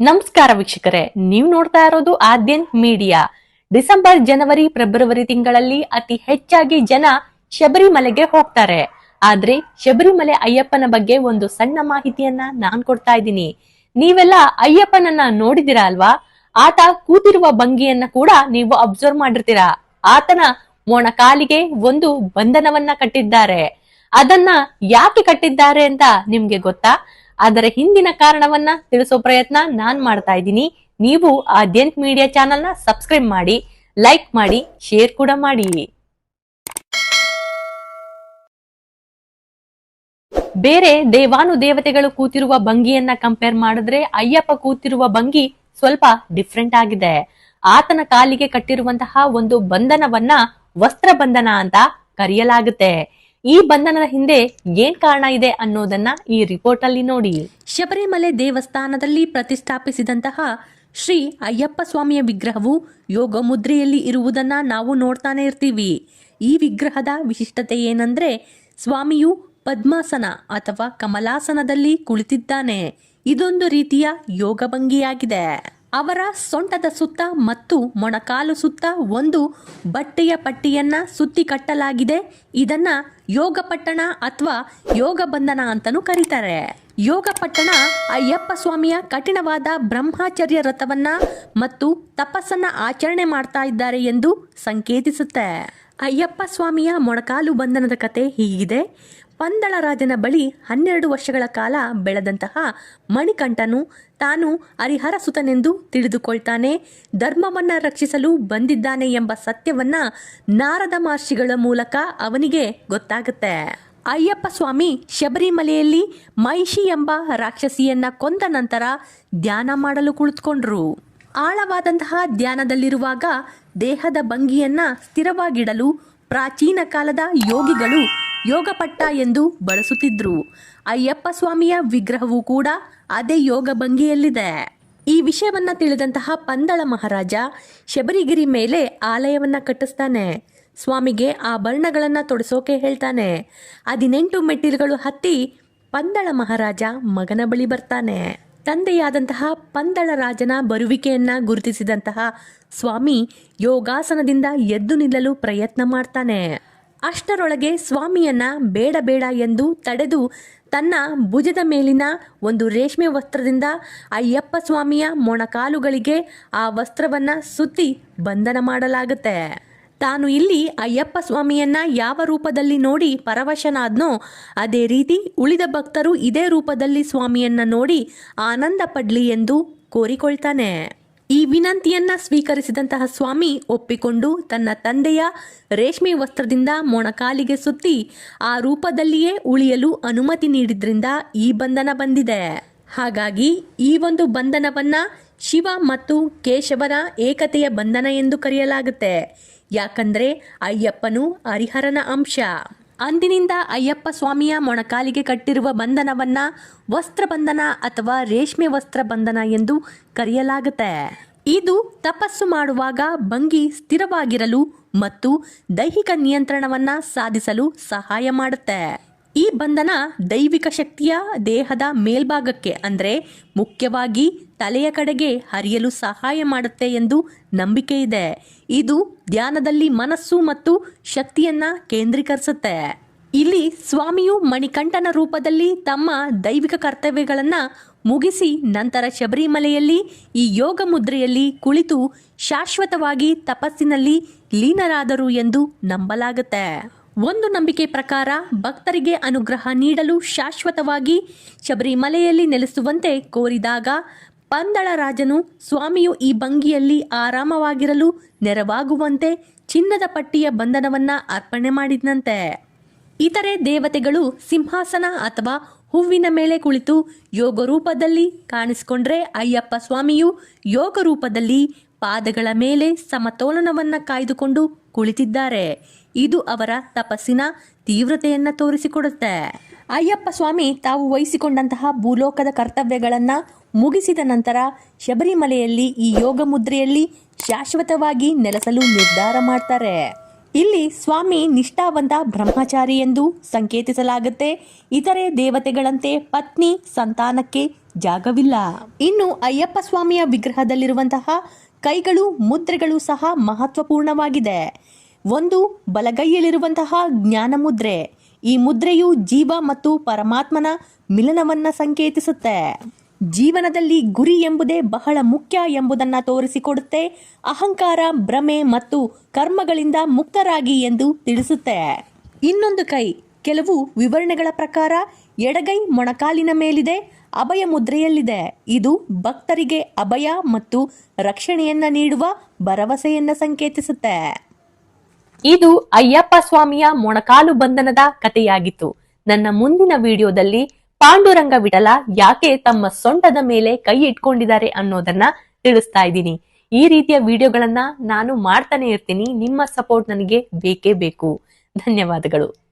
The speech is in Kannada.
ನಮಸ್ಕಾರ ವೀಕ್ಷಕರೇ, ನೀವು ನೋಡ್ತಾ ಇರೋದು ಆದ್ಯನ್ ಮೀಡಿಯಾ. ಡಿಸೆಂಬರ್, ಜನವರಿ, ಫೆಬ್ರವರಿ ತಿಂಗಳಲ್ಲಿ ಅತಿ ಹೆಚ್ಚಾಗಿ ಜನ ಶಬರಿಮಲೆಗೆ ಹೋಗ್ತಾರೆ. ಆದ್ರೆ ಶಬರಿಮಲೆ ಅಯ್ಯಪ್ಪನ ಬಗ್ಗೆ ಒಂದು ಸಣ್ಣ ಮಾಹಿತಿಯನ್ನ ನಾನ್ ಕೊಡ್ತಾ ಇದ್ದೀನಿ. ನೀವೆಲ್ಲ ಅಯ್ಯಪ್ಪನನ್ನ ನೋಡಿದಿರಾ ಅಲ್ವಾ? ಆತ ಕೂತಿರುವ ಭಂಗಿಯನ್ನ ಕೂಡ ನೀವು ಅಬ್ಸರ್ವ್ ಮಾಡಿರ್ತೀರಾ? ಆತನ ಮೊಣಕಾಲಿಗೆ ಒಂದು ಬಂಧನವನ್ನ ಕಟ್ಟಿದ್ದಾರೆ. ಅದನ್ನ ಯಾಕೆ ಕಟ್ಟಿದ್ದಾರೆ ಅಂತ ನಿಮ್ಗೆ ಗೊತ್ತಾ? ಅದರ ಹಿಂದಿನ ಕಾರಣವನ್ನ ತಿಳಿಸೋ ಪ್ರಯತ್ನ ನಾನ್ ಮಾಡ್ತಾ ಇದ್ದೀನಿ. ನೀವು ಆದ್ಯಂತ್ ಮೀಡಿಯಾ ಚಾನೆಲ್ನ ಸಬ್ಸ್ಕ್ರೈಬ್ ಮಾಡಿ, ಲೈಕ್ ಮಾಡಿ, ಶೇರ್ ಕೂಡ ಮಾಡಿ. ಬೇರೆ ದೇವಾನು ದೇವತೆಗಳು ಕೂತಿರುವ ಭಂಗಿಯನ್ನ ಕಂಪೇರ್ ಮಾಡಿದ್ರೆ ಅಯ್ಯಪ್ಪ ಕೂತಿರುವ ಭಂಗಿ ಸ್ವಲ್ಪ ಡಿಫ್ರೆಂಟ್ ಆಗಿದೆ. ಆತನ ಕಾಲಿಗೆ ಕಟ್ಟಿರುವಂತಹ ಒಂದು ಬಂಧನವನ್ನ ವಸ್ತ್ರ ಬಂಧನ ಅಂತ ಕರೆಯಲಾಗುತ್ತೆ. ಈ ಬಂಧನದ ಹಿಂದೆ ಏನ್ ಕಾರಣ ಇದೆ ಅನ್ನೋದನ್ನ ಈ ರಿಪೋರ್ಟ್ ಅಲ್ಲಿ ನೋಡಿ. ಶಬರಿಮಲೆ ದೇವಸ್ಥಾನದಲ್ಲಿ ಪ್ರತಿಷ್ಠಾಪಿಸಿದಂತಹ ಶ್ರೀ ಅಯ್ಯಪ್ಪ ಸ್ವಾಮಿಯ ವಿಗ್ರಹವು ಯೋಗ ಮುದ್ರೆಯಲ್ಲಿ ಇರುವುದನ್ನ ನಾವು ನೋಡ್ತಾನೆ ಇರ್ತೀವಿ. ಈ ವಿಗ್ರಹದ ವಿಶಿಷ್ಟತೆ ಏನಂದ್ರೆ ಸ್ವಾಮಿಯು ಪದ್ಮಾಸನ ಅಥವಾ ಕಮಲಾಸನದಲ್ಲಿ ಕುಳಿತಿದ್ದಾನೆ. ಇದೊಂದು ರೀತಿಯ ಯೋಗ ಭಂಗಿಯಾಗಿದೆ. ಅವರ ಸೊಂಟದ ಸುತ್ತ ಮತ್ತು ಮೊಣಕಾಲು ಸುತ್ತ ಒಂದು ಬಟ್ಟೆಯ ಪಟ್ಟಿಯನ್ನ ಸುತ್ತಿ ಕಟ್ಟಲಾಗಿದೆ. ಇದನ್ನ ಯೋಗ ಪಟ್ಟಣ ಅಥವಾ ಯೋಗ ಬಂಧನ ಅಂತಲೂ ಕರೀತಾರೆ. ಯೋಗ ಪಟ್ಟಣ ಅಯ್ಯಪ್ಪ ಸ್ವಾಮಿಯ ಕಠಿಣವಾದ ಬ್ರಹ್ಮಚರ್ಯ ರಥವನ್ನ ಮತ್ತು ತಪಸ್ಸನ್ನ ಆಚರಣೆ ಮಾಡ್ತಾ ಇದ್ದಾರೆ ಎಂದು ಸಂಕೇತಿಸುತ್ತೆ. ಅಯ್ಯಪ್ಪ ಸ್ವಾಮಿಯ ಮೊಣಕಾಲು ಬಂಧನದ ಕತೆ ಹೀಗಿದೆ. ಪಂದಳ ರಾಜನ ಬಳಿ ಹನ್ನೆರಡು ವರ್ಷಗಳ ಕಾಲ ಬೆಳೆದಂತಹ ಮಣಿಕಂಠನು ತಾನು ಹರಿಹರ ಸುತನೆಂದು ತಿಳಿದುಕೊಳ್ತಾನೆ ಧರ್ಮವನ್ನ ರಕ್ಷಿಸಲು ಬಂದಿದ್ದಾನೆ ಎಂಬ ಸತ್ಯವನ್ನ ನಾರದ ಮಹರ್ಷಿಗಳ ಮೂಲಕ ಅವನಿಗೆ ಗೊತ್ತಾಗುತ್ತೆ. ಅಯ್ಯಪ್ಪ ಸ್ವಾಮಿ ಶಬರಿಮಲೆಯಲ್ಲಿ ಮಹಿಷಿ ಎಂಬ ರಾಕ್ಷಸಿಯನ್ನ ಕೊಂದ ನಂತರ ಧ್ಯಾನ ಮಾಡಲು ಕುಳಿತುಕೊಂಡ್ರು. ಆಳವಾದಂತಹ ಧ್ಯಾನದಲ್ಲಿರುವಾಗ ದೇಹದ ಭಂಗಿಯನ್ನ ಸ್ಥಿರವಾಗಿಡಲು ಪ್ರಾಚೀನ ಕಾಲದ ಯೋಗಿಗಳು ಯೋಗಪಟ್ಟ ಎಂದು ಬಳಸುತ್ತಿದ್ರು. ಅಯ್ಯಪ್ಪ ಸ್ವಾಮಿಯ ವಿಗ್ರಹವೂ ಕೂಡ ಅದೇ ಯೋಗ ಭಂಗಿಯಲ್ಲಿದೆ. ಈ ವಿಷಯವನ್ನ ತಿಳಿದಂತಹ ಪಂದಳ ಮಹಾರಾಜ ಶಬರಿಗಿರಿ ಮೇಲೆ ಆಲಯವನ್ನ ಕಟ್ಟಿಸ್ತಾನೆ. ಸ್ವಾಮಿಗೆ ಆಭರಣಗಳನ್ನ ತೊಡಸೋಕೆ ಹೇಳ್ತಾನೆ. ಹದಿನೆಂಟು ಮೆಟ್ಟಿಲುಗಳು ಹತ್ತಿ ಪಂದಳ ಮಹಾರಾಜ ಮಗನ ಬಳಿ ಬರ್ತಾನೆ. ತಂದೆಯಾದಂತಹ ಪಂದಳ ರಾಜನ ಬರುವಿಕೆಯನ್ನ ಗುರುತಿಸಿದಂತಹ ಸ್ವಾಮಿ ಯೋಗಾಸನದಿಂದ ಎದ್ದು ನಿಲ್ಲಲು ಪ್ರಯತ್ನ ಮಾಡ್ತಾನೆ. ಅಷ್ಟರೊಳಗೆ ಸ್ವಾಮಿಯನ್ನ ಬೇಡ ಬೇಡ ಎಂದು ತಡೆದು ತನ್ನ ಭುಜದ ಮೇಲಿನ ಒಂದು ರೇಷ್ಮೆ ವಸ್ತ್ರದಿಂದ ಅಯ್ಯಪ್ಪ ಸ್ವಾಮಿಯ ಮೊಣಕಾಲುಗಳಿಗೆ ಆ ವಸ್ತ್ರವನ್ನ ಸುತ್ತಿ ಬಂಧನ ಮಾಡಲಾಗುತ್ತೆ. ತಾನು ಇಲ್ಲಿ ಅಯ್ಯಪ್ಪ ಸ್ವಾಮಿಯನ್ನ ಯಾವ ರೂಪದಲ್ಲಿ ನೋಡಿ ಪರವಶನಾದ್ನೋ ಅದೇ ರೀತಿ ಉಳಿದ ಭಕ್ತರು ಇದೇ ರೂಪದಲ್ಲಿ ಸ್ವಾಮಿಯನ್ನ ನೋಡಿ ಆನಂದ ಪಡ್ಲಿ ಎಂದು ಕೋರಿಕೊಳ್ತಾನೆ. ಈ ವಿನಂತಿಯನ್ನ ಸ್ವೀಕರಿಸಿದಂತಹ ಸ್ವಾಮಿ ಒಪ್ಪಿಕೊಂಡು ತನ್ನ ತಂದೆಯ ರೇಷ್ಮೆ ವಸ್ತ್ರದಿಂದ ಮೊಣಕಾಲಿಗೆ ಸುತ್ತಿ ಆ ರೂಪದಲ್ಲಿಯೇ ಉಳಿಯಲು ಅನುಮತಿ ನೀಡಿದ್ರಿಂದ ಈ ಬಂಧನ ಬಂದಿದೆ. ಹಾಗಾಗಿ ಈ ಒಂದು ಬಂಧನವನ್ನ ಶಿವ ಮತ್ತು ಕೇಶವನ ಏಕತೆಯ ಬಂಧನ ಎಂದು ಕರೆಯಲಾಗುತ್ತೆ. ಯಾಕಂದ್ರೆ ಅಯ್ಯಪ್ಪನು ಹರಿಹರನ ಅಂಶ. ಅಂದಿನಿಂದ ಅಯ್ಯಪ್ಪ ಸ್ವಾಮಿಯ ಮೊಣಕಾಲಿಗೆ ಕಟ್ಟಿರುವ ಬಂಧನವನ್ನ ವಸ್ತ್ರ ಬಂಧನ ಅಥವಾ ರೇಷ್ಮೆ ವಸ್ತ್ರ ಬಂಧನ ಎಂದು ಕರೆಯಲಾಗುತ್ತೆ. ಇದು ತಪಸ್ಸು ಮಾಡುವಾಗ ಭಂಗಿ ಸ್ಥಿರವಾಗಿರಲು ಮತ್ತು ದೈಹಿಕ ನಿಯಂತ್ರಣವನ್ನ ಸಾಧಿಸಲು ಸಹಾಯ ಮಾಡುತ್ತೆ. ಈ ಬಂಧನ ದೈವಿಕ ಶಕ್ತಿಯ ದೇಹದ ಮೇಲ್ಭಾಗಕ್ಕೆ ಅಂದರೆ ಮುಖ್ಯವಾಗಿ ತಲೆಯ ಕಡೆಗೆ ಹರಿಯಲು ಸಹಾಯ ಮಾಡುತ್ತೆ ಎಂದು ನಂಬಿಕೆ ಇದೆ. ಇದು ಧ್ಯಾನದಲ್ಲಿ ಮನಸ್ಸು ಮತ್ತು ಶಕ್ತಿಯನ್ನ ಕೇಂದ್ರೀಕರಿಸುತ್ತೆ. ಇಲ್ಲಿ ಸ್ವಾಮಿಯು ಮಣಿಕಂಠನ ರೂಪದಲ್ಲಿ ತಮ್ಮ ದೈವಿಕ ಕರ್ತವ್ಯಗಳನ್ನು ಮುಗಿಸಿ ನಂತರ ಶಬರಿಮಲೆಯಲ್ಲಿ ಈ ಯೋಗ ಮುದ್ರೆಯಲ್ಲಿ ಕುಳಿತು ಶಾಶ್ವತವಾಗಿ ತಪಸ್ಸಿನಲ್ಲಿ ಲೀನರಾದರು ಎಂದು ನಂಬಲಾಗುತ್ತೆ. ಒಂದು ನಂಬಿಕೆ ಪ್ರಕಾರ ಭಕ್ತರಿಗೆ ಅನುಗ್ರಹ ನೀಡಲು ಶಾಶ್ವತವಾಗಿ ಶಬರಿಮಲೆಯಲ್ಲಿ ನೆಲೆಸುವಂತೆ ಕೋರಿದಾಗ ಪಂದಳ ರಾಜನು ಸ್ವಾಮಿಯು ಈ ಭಂಗಿಯಲ್ಲಿ ಆರಾಮವಾಗಿರಲು ನೆರವಾಗುವಂತೆ ಚಿನ್ನದ ಪಟ್ಟಿಯ ಬಂಧನವನ್ನ ಅರ್ಪಣೆ ಮಾಡಿದಂತೆ ಇತರೆ ದೇವತೆಗಳು ಸಿಂಹಾಸನ ಅಥವಾ ಹೂವಿನ ಮೇಲೆ ಕುಳಿತು ಯೋಗ ರೂಪದಲ್ಲಿ ಕಾಣಿಸಿಕೊಂಡ್ರೆ ಅಯ್ಯಪ್ಪ ಸ್ವಾಮಿಯು ಯೋಗ ರೂಪದಲ್ಲಿ ಪಾದಗಳ ಮೇಲೆ ಸಮತೋಲನವನ್ನ ಕಾಯ್ದುಕೊಂಡು ಕುಳಿತಿದ್ದಾರೆ. ಇದು ಅವರ ತಪಸ್ಸಿನ ತೀವ್ರತೆಯನ್ನ ತೋರಿಸಿಕೊಡುತ್ತೆ. ಅಯ್ಯಪ್ಪ ಸ್ವಾಮಿ, ತಾವು ವಹಿಸಿಕೊಂಡಂತಹ ಭೂಲೋಕದ ಕರ್ತವ್ಯಗಳನ್ನ ಮುಗಿಸಿದ ನಂತರ ಶಬರಿಮಲೆಯಲ್ಲಿ ಈ ಯೋಗ ಮುದ್ರೆಯಲ್ಲಿ ಶಾಶ್ವತವಾಗಿ ನೆಲೆಸಲು ನಿರ್ಧಾರ ಮಾಡ್ತಾರೆ. ಇಲ್ಲಿ ಸ್ವಾಮಿ ನಿಷ್ಠಾವಂತ ಬ್ರಹ್ಮಚಾರಿ ಎಂದು ಸಂಕೇತಿಸಲಾಗುತ್ತೆ. ಇತರೆ ದೇವತೆಗಳಂತೆ ಪತ್ನಿ ಸಂತಾನಕ್ಕೆ ಜಾಗವಿಲ್ಲ. ಇನ್ನು ಅಯ್ಯಪ್ಪ ಸ್ವಾಮಿಯ ವಿಗ್ರಹದಲ್ಲಿರುವಂತಹ ಕೈಗಳು, ಮುದ್ರೆಗಳು ಸಹ ಮಹತ್ವಪೂರ್ಣವಾಗಿದೆ. ಒಂದು, ಬಲಗೈಯಲ್ಲಿರುವಂತಹ ಜ್ಞಾನ ಮುದ್ರೆ ಈ ಮುದ್ರೆಯು ಜೀವ ಮತ್ತು ಪರಮಾತ್ಮನ ಮಿಲನವನ್ನು ಸಂಕೇತಿಸುತ್ತೆ. ಜೀವನದಲ್ಲಿ ಗುರಿ ಎಂಬುದೇ ಬಹಳ ಮುಖ್ಯ ಎಂಬುದನ್ನ ತೋರಿಸಿಕೊಡುತ್ತೆ. ಅಹಂಕಾರ, ಭ್ರಮೆ ಮತ್ತು ಕರ್ಮಗಳಿಂದ ಮುಕ್ತರಾಗಿ ಎಂದು ತಿಳಿಸುತ್ತೆ. ಇನ್ನೊಂದು ಕೈ, ಕೆಲವು ವಿವರಣೆಗಳ ಪ್ರಕಾರ ಎಡಗೈ ಮೊಣಕಾಲಿನ ಮೇಲಿದೆ ಅಭಯ ಮುದ್ರೆಯಲ್ಲಿದೆ. ಇದು ಭಕ್ತರಿಗೆ ಅಭಯ ಮತ್ತು ರಕ್ಷಣೆಯನ್ನ ನೀಡುವ ಭರವಸೆಯನ್ನ ಸಂಕೇತಿಸುತ್ತೆ. ಇದು ಅಯ್ಯಪ್ಪ ಸ್ವಾಮಿಯ ಮೊಣಕಾಲು ಬಂಧನದ ಕಥೆಯಾಗಿತ್ತು. ನನ್ನ ಮುಂದಿನ ವಿಡಿಯೋದಲ್ಲಿ ಪಾಂಡುರಂಗ ವಿಠಲ ಯಾಕೆ ತಮ್ಮ ಸೊಂಟದ ಮೇಲೆ ಕೈ ಇಟ್ಕೊಂಡಿದ್ದಾರೆ ಅನ್ನೋದನ್ನ ತಿಳಿಸ್ತಾ ಇದ್ದೀನಿ. ಈ ರೀತಿಯ ವಿಡಿಯೋಗಳನ್ನ ನಾನು ಮಾಡ್ತಾನೆ ಇರ್ತೀನಿ. ನಿಮ್ಮ ಸಪೋರ್ಟ್ ನನಗೆ ಬೇಕೇ ಬೇಕು. ಧನ್ಯವಾದಗಳು.